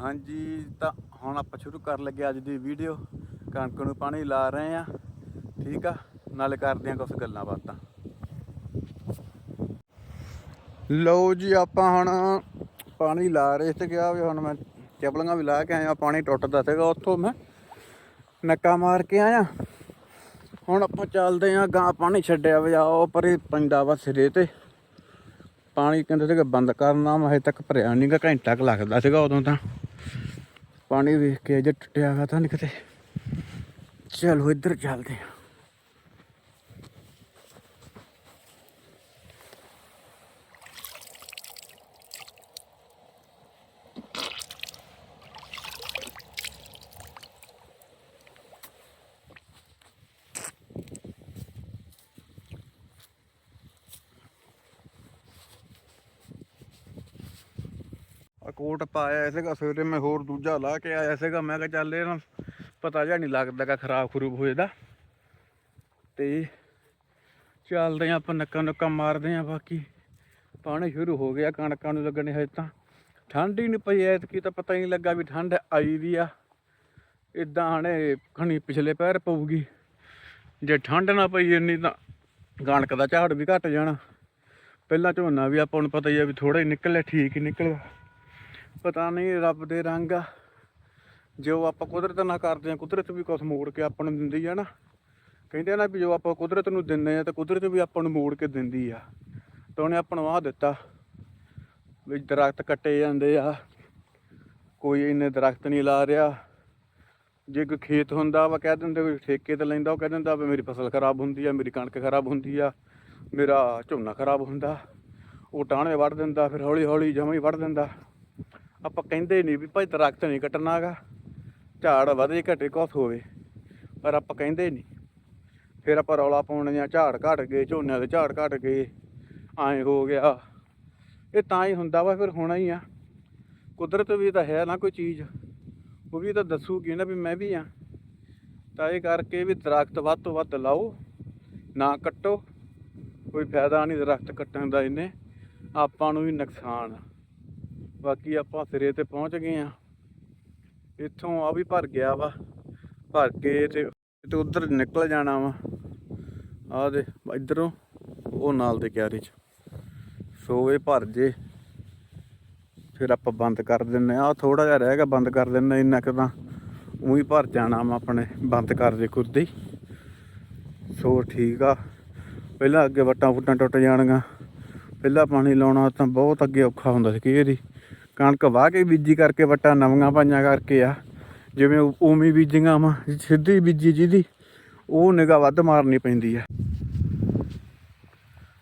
ਹਾਂਜੀ, ਤਾਂ ਹੁਣ ਆਪਾਂ ਸ਼ੁਰੂ ਕਰਨ ਲੱਗੇ ਅੱਜ ਦੀ ਵੀਡੀਓ ਕਣਕ ਨੂੰ ਪਾਣੀ ਲਾ ਰਹੇ ਆ ਠੀਕ ਆ? ਨਾਲ ਕਰਦੇ ਆ ਕੁਝ ਗੱਲਾਂ ਬਾਤਾਂ। ਲਓ ਜੀ, ਆਪਾਂ ਹੁਣ ਪਾਣੀ ਲਾ ਰਹੇ ਤੇ ਗਿਆ ਵੀ ਹੁਣ ਮੈਂ ਚਪਲੀਆਂ ਵੀ ਲਾ ਕੇ ਆਇਆ, ਪਾਣੀ ਟੁੱਟਦਾ ਸੀਗਾ ਉੱਥੋਂ ਮੈਂ ਨੱਕਾ ਮਾਰ ਕੇ ਆਇਆ। ਹੁਣ ਆਪਾਂ ਚੱਲਦੇ ਆ ਗਾਂ ਪਾਣੀ ਛੱਡਿਆ ਵਜਾ ਉਹ ਪਰੇ ਪੈਂਦਾ ਵਾ ਸਿਰੇ ਤੇ। ਪਾਣੀ ਕਹਿੰਦੇ ਸੀਗੇ ਬੰਦ ਕਰਨਾ, ਮੈਂ ਹਜੇ ਤੱਕ ਭਰਿਆ ਨਹੀਂ ਘੰਟਾ ਕੁ ਲੱਗਦਾ ਸੀਗਾ ਉਦੋਂ ਤਾਂ। ਪਾਣੀ ਵੇਖ ਕੇ ਜੇ ਟੁੱਟਿਆ ਵਾ ਤਾਂ ਨਹੀਂ ਕਿਤੇ। ਚਲੋ ਇੱਧਰ ਚੱਲਦੇ ਆ ਆ ਕੋਟ ਪਾਇਆ ਸੀਗਾ, ਸਵੇਰੇ ਮੈਂ ਹੋਰ ਦੂਜਾ ਲਾ ਕੇ ਆਇਆ ਸੀਗਾ, ਮੈਂ ਕਿਹਾ ਚੱਲ ਇਹ ਨਾ ਪਤਾ ਜਿਹਾ ਨਹੀਂ ਲੱਗਦਾ ਖਰਾਬ ਖਰੂਬ ਹੋ ਜਾਂਦਾ ਤੇ ਚੱਲਦੇ ਆ ਆਪਾਂ, ਨੱਕਾ ਨੁੱਕਾ ਮਾਰਦੇ ਆ, ਬਾਕੀ ਪਾਣੀ ਸ਼ੁਰੂ ਹੋ ਗਿਆ ਕਣਕਾਂ ਨੂੰ ਲੱਗਣੇ ਹਜੇ ਤਾਂ। ਠੰਡ ਹੀ ਨਹੀਂ ਪਈ, ਐਤਕੀ ਤਾਂ ਪਤਾ ਹੀ ਨਹੀਂ ਲੱਗਾ ਵੀ ਠੰਡ ਆਈ ਵੀ ਆ। ਇਦਾਂ ਹਣੇ ਖਣੀ ਪਿਛਲੇ ਪੈਰ ਪਊਗੀ। ਜੇ ਠੰਡ ਨਾ ਪਈ ਇੰਨੀ ਤਾਂ ਕਣਕ ਦਾ ਝਾੜ ਵੀ ਘਟ ਜਾਣਾ। ਪਹਿਲਾਂ ਝੋਨਾ ਵੀ ਆਪਾਂ ਨੂੰ ਪਤਾ ਹੀ ਆ ਵੀ ਥੋੜਾ ਹੀ ਨਿਕਲਿਆ, ਠੀਕ ਹੀ ਨਿਕਲਿਆ। ਪਤਾ ਨਹੀਂ ਰੱਬ ਦੇ ਰੰਗ ਆ। ਜੋ ਆਪਾਂ ਕੁਦਰਤ ਨਾਲ ਕਰਦੇ ਆ, ਕੁਦਰਤ ਵੀ ਕੁਛ ਮੋੜ ਕੇ ਆਪਾਂ ਨੂੰ ਦਿੰਦੀ ਆ ਨਾ। ਕਹਿੰਦੇ ਆ ਨਾ ਵੀ ਜੋ ਆਪਾਂ ਕੁਦਰਤ ਨੂੰ ਦਿੰਦੇ ਆ, ਤਾਂ ਕੁਦਰਤ ਵੀ ਆਪਾਂ ਨੂੰ ਮੋੜ ਕੇ ਦਿੰਦੀ ਆ। ਤਾਂ ਉਹਨੇ ਆਪਾਂ ਨੂੰ ਆਹ ਦਿੱਤਾ ਵੀ ਦਰਖਤ ਕੱਟੇ ਜਾਂਦੇ ਆ। ਕੋਈ ਇੰਨੇ ਦਰਖਤ ਨਹੀਂ ਲਾ ਰਿਹਾ। ਜੇ ਕੋਈ ਖੇਤ ਹੁੰਦਾ ਵਾ ਕਹਿ ਦਿੰਦੇ ਕੋਈ ਠੇਕੇ ਤੇ ਲੈਂਦਾ, ਉਹ ਕਹਿ ਦਿੰਦਾ ਵੀ ਮੇਰੀ ਫਸਲ ਖਰਾਬ ਹੁੰਦੀ ਆ, ਮੇਰੀ ਕਣਕ ਖਰਾਬ ਹੁੰਦੀ ਆ, ਮੇਰਾ ਝੋਨਾ ਖਰਾਬ ਹੁੰਦਾ। ਉਹ ਟਾਣੇ ਵੜ ਦਿੰਦਾ, ਫਿਰ ਹੌਲੀ ਹੌਲੀ ਜਮਾਂ ਹੀ ਵੜ ਦਿੰਦਾ। ਆਪਾਂ ਕਹਿੰਦੇ ਨਹੀਂ ਵੀ ਭਾਈ ਦਰਖਤ ਨਹੀਂ ਕੱਟਣਾਗਾ ਝਾੜ ਵਧੇ ਘਟੇ ਕੁਛ ਹੋਵੇ, ਪਰ ਆਪਾਂ ਕਹਿੰਦੇ ਨਹੀਂ। ਫਿਰ ਆਪਾਂ ਰੌਲਾ ਪਾਉਣੇ ਆ, ਝਾੜ ਘਟ ਗਏ, ਝੋਨਿਆਂ ਦੇ ਝਾੜ ਘਟ ਗਏ, ਐਂ ਹੋ ਗਿਆ। ਇਹ ਤਾਂ ਹੀ ਹੁੰਦਾ ਵਾ, ਫਿਰ ਹੋਣਾ ਹੀ ਆ। ਕੁਦਰਤ ਵੀ ਤਾਂ ਹੈ ਨਾ ਕੋਈ ਚੀਜ਼। ਉਹ ਵੀ ਤਾਂ ਦੱਸੂਗੀ ਨਾ ਵੀ ਮੈਂ ਵੀ ਆ। ਤਾਂ ਇਹ ਕਰਕੇ ਵੀ ਦਰਖਤ ਵੱਧ ਤੋਂ ਵੱਧ ਲਾਓ, ਨਾ ਕੱਟੋ। ਕੋਈ ਫਾਇਦਾ ਨਹੀਂ ਦਰਖਤ ਕੱਟਣ ਦਾ ਇਹਨੇ। ਆਪਾਂ ਨੂੰ ਵੀ ਨੁਕਸਾਨ ਆ। ਬਾਕੀ ਆਪਾਂ ਸਿਰੇ ਤੇ ਪਹੁੰਚ ਗਏ ਆ ਇੱਥੋਂ ਆ ਵੀ ਭਰ ਗਿਆ ਵਾ। ਭਰ ਕੇ ਤੇ ਤੇ ਉਧਰ ਨਿਕਲ ਜਾਣਾ ਵਾ। ਆ ਦੇ, ਇਧਰੋਂ, ਉਹ ਨਾਲ ਦੇ ਕਿਆਰੀ ਚ। ਸੋ ਇਹ ਭਰ ਜੇ। ਫਿਰ ਆਪਾਂ ਬੰਦ ਕਰ ਦਿੰਨੇ ਆ ਥੋੜਾ ਜਿਹਾ ਰਹਿ ਗਿਆ, ਬੰਦ ਕਰ ਦਿੰਨੇ ਇੰਨਾ ਕੁ ਤਾਂ। ਉਹੀ ਭਰ ਜਾਣਾ ਵਾ ਆਪਣੇ, ਬੰਦ ਕਰ ਦੇ ਖੁਦ ਸੋ ਠੀਕ ਆ। ਪਹਿਲਾਂ ਅੱਗੇ ਵੱਟਾਂ ਫੁੱਟਾਂ ਟੁੱਟ ਜਾਣਗੀਆਂ। ਪਹਿਲਾਂ ਪਾਣੀ ਲਾਉਣਾ ਤਾਂ ਬਹੁਤ ਅੱਗੇ ਔਖਾ ਹੁੰਦਾ ਸੀ ਕਈ ਵਾਰੀ ਕਣਕ ਵਾਹ ਕੇ ਬੀਜੀ ਕਰਕੇ ਵੱਟਾਂ ਨਵੀਆਂ ਪਾਈਆਂ ਕਰਕੇ ਆ। ਜਿਵੇਂ ਉਵੇਂ ਬੀਜੀਆਂ ਵਾ, ਸਿੱਧੀ ਬੀਜੀ ਜਿਹਦੀ, ਉਹ ਨਿਗਾ ਵੱਧ ਮਾਰਨੀ ਪੈਂਦੀ ਆ।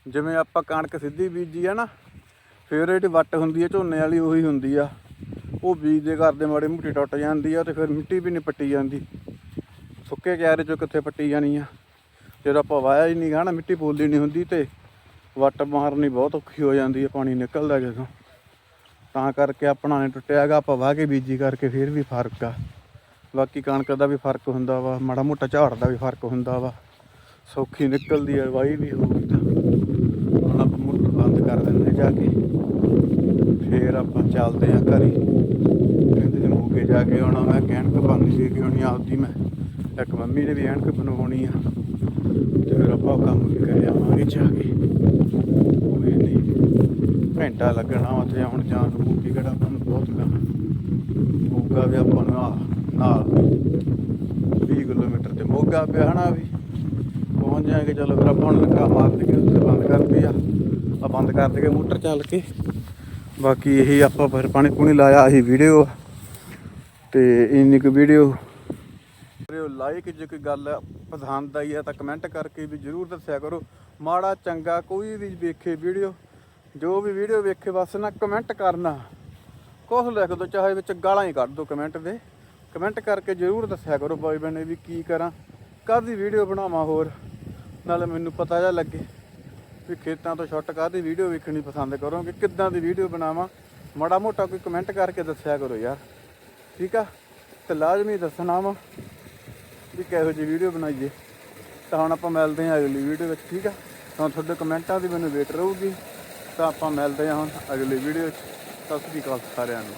ਜਿਵੇਂ ਆਪਾਂ ਕਣਕ ਸਿੱਧੀ ਬੀਜੀ ਆ ਨਾ, ਫਿਰ ਜਿਹੜੀ ਵੱਟ ਹੁੰਦੀ ਆ, ਝੋਨੇ ਵਾਲੀ ਉਹੀ ਹੁੰਦੀ ਆ। ਉਹ ਬੀਜ ਦੇ ਕਰਦੇ ਮਾੜੀ ਮੁੱਟੀ ਟੁੱਟ ਜਾਂਦੀ ਆ ਤੇ ਫਿਰ ਮਿੱਟੀ ਵੀ ਨਹੀਂ ਪੱਟੀ ਜਾਂਦੀ। ਸੁੱਕੇ ਕਿਆਰੇ ਚੋਂ ਕਿੱਥੇ ਪੱਟੀ ਜਾਣੀ ਆ। ਜਦੋਂ ਆਪਾਂ ਵਾਇਆ ਹੀ ਨਹੀਂ ਗਾ ਨਾ, ਮਿੱਟੀ ਪੋਲੀ ਨਹੀਂ ਹੁੰਦੀ ਤੇ ਵੱਟ ਮਾਰਨੀ ਬਹੁਤ ਔਖੀ ਹੋ ਜਾਂਦੀ ਆ, ਪਾਣੀ ਨਿਕਲਦਾ ਜਦੋਂ। ਤਾਂ ਕਰਕੇ ਆਪਣਾ ਨੇ ਟੁੱਟਿਆਗਾ ਆਪਾਂ ਵਾਹ ਕੇ ਬੀਜੀ ਕਰਕੇ ਫਿਰ ਵੀ ਫ਼ਰਕ ਆ। ਬਾਕੀ ਕਣਕ ਦਾ ਵੀ ਫ਼ਰਕ ਹੁੰਦਾ ਵਾ, ਮਾੜਾ ਮੋਟਾ ਝਾੜ ਦਾ ਵੀ ਫ਼ਰਕ ਹੁੰਦਾ ਵਾ। ਸੌਖੀ ਨਿਕਲਦੀ ਆ, ਵਾਹੀ ਵੀ ਹੋਊਗੀ ਤਾਂ। ਹੁਣ ਆਪਾਂ ਮੋਟਰ ਬੰਦ ਕਰ ਦਿੰਦੇ ਜਾ ਕੇ, ਫੇਰ ਆਪਾਂ ਚੱਲਦੇ ਆ ਘਰੇ। ਕਹਿੰਦੇ ਨੇ ਮੋਗੇ ਜਾ ਕੇ ਆਉਣਾ, ਮੈਂ ਕਣਕ ਬੰਦ ਸੀ ਕਿ ਹੋਣੀ ਆਪਦੀ ਮੈਂ। ਇੱਕ ਮੰਮੀ ਨੇ ਵੀ ਐਨਕ ਬਣਵਾਉਣੀ ਆ, ਤੇ ਫਿਰ ਆਪਾਂ ਕੰਮ ਵੀ ਕਰਿਆ ਆਵਾਂਗੇ ਜਾ ਕੇ। ਕੋਈ ਨਹੀਂ ਘੰਟਾ ਲੱਗਣਾ ਉੱਥੇ, ਹੁਣ ਜਾਣ ਨੂੰ ਮੋਗੇ ਕਿਹੜਾ ਆਪਾਂ ਨੂੰ ਬਹੁਤ ਗਾਣਾ ਮੋਗਾ ਵੀ ਆਪਾਂ ਨੂੰ ਆ ਨਾਲ 20 ਕਿਲੋਮੀਟਰ ਤੇ ਮੋਗਾ ਪਿਆ ਹਨਾ ਵੀ। ਪਹੁੰਚ ਜਾਏਗੇ, ਚਲੋ ਫਿਰ ਆਪਾਂ ਹੁਣ ਕੰਮ ਮਾਰ ਕੇ ਉੱਥੇ ਬੰਦ ਕਰਤੀ ਆ ਆ ਬੰਦ ਕਰ ਦੇ ਮੋਟਰ ਚੱਲ ਕੇ। ਬਾਕੀ ਇਹੀ ਆਪਾਂ ਫਿਰ ਪਾਣੀ ਪੂਣੀ ਲਾਇਆ ਇਹੀ ਵੀਡੀਓ। ਤੇ ਇੰਨੀ ਕੁ ਵੀਡੀਓ। ਵੀਡੀਓ ਲਾਈਕ ਜੇ ਕੋਈ ਗੱਲ ਪਸੰਦ ਆਈ ਆ ਤਾਂ ਕਮੈਂਟ ਕਰਕੇ ਵੀ ਜਰੂਰ ਦੱਸਿਆ ਕਰੋ। ਮਾੜਾ ਚੰਗਾ ਕੋਈ ਵੀ ਵੇਖੇ ਵੀਡੀਓ। ਜੋ ਵੀ ਵੀਡੀਓ ਵੇਖੇ ਬਸ ਨਾ ਕਮੈਂਟ ਕਰਨਾ। ਕੁਛ ਲਿਖ ਦੋ, ਚਾਹੇ ਵਿੱਚ ਗਾਲਾਂ ਹੀ ਕੱਢ ਦੋ ਕਮੈਂਟ ਦੇ। ਕਮੈਂਟ ਕਰਕੇ ਜਰੂਰ ਦੱਸਿਆ ਕਰੋ ਬਾਈ ਬਣੇ ਵੀ ਕੀ ਕਰਾਂ। ਕਾਹਦੀ ਵੀਡੀਓ ਬਣਾਵਾਂ ਹੋਰ? ਨਾਲੇ ਮੈਨੂੰ ਪਤਾ ਜਾ ਲੱਗੇ ਵੀ ਖੇਤਾਂ ਤੋਂ ਛੁੱਟ ਕਾਹਦੀ ਵੀਡੀਓ ਵੇਖਣੀ ਪਸੰਦ ਕਰੋਗੇ ਕਿੱਦਾਂ ਦੀ ਵੀਡੀਓ ਬਣਾਵਾਂ। ਮਾੜਾ ਮੋਟਾ ਕੋਈ ਕਮੈਂਟ ਕਰਕੇ ਦੱਸਿਆ ਕਰੋ ਯਾਰ। ਠੀਕ ਆ? ਤੇ ਲਾਜ਼ਮੀ ਦੱਸਣਾ ਵਾ ਵੀ ਕਿਹੋ ਜਿਹੀ ਵੀਡੀਓ ਬਣਾਈਏ। ਤਾਂ ਹੁਣ ਆਪਾਂ ਮਿਲਦੇ ਹਾਂ ਅਗਲੀ ਵੀਡੀਓ ਵਿੱਚ, ਠੀਕ ਆ? ਤਾਂ ਤੁਹਾਡੇ ਕਮੈਂਟਾਂ ਦੀ ਮੈਨੂੰ ਵੇਟ ਰਹੂਗੀ। ਤਾਂ ਆਪਾਂ ਮਿਲਦੇ ਹਾਂ ਹੁਣ ਅਗਲੀ ਵੀਡੀਓ 'ਚ। ਸਤਿ ਸ੍ਰੀ ਅਕਾਲ ਸਾਰਿਆਂ ਨੂੰ।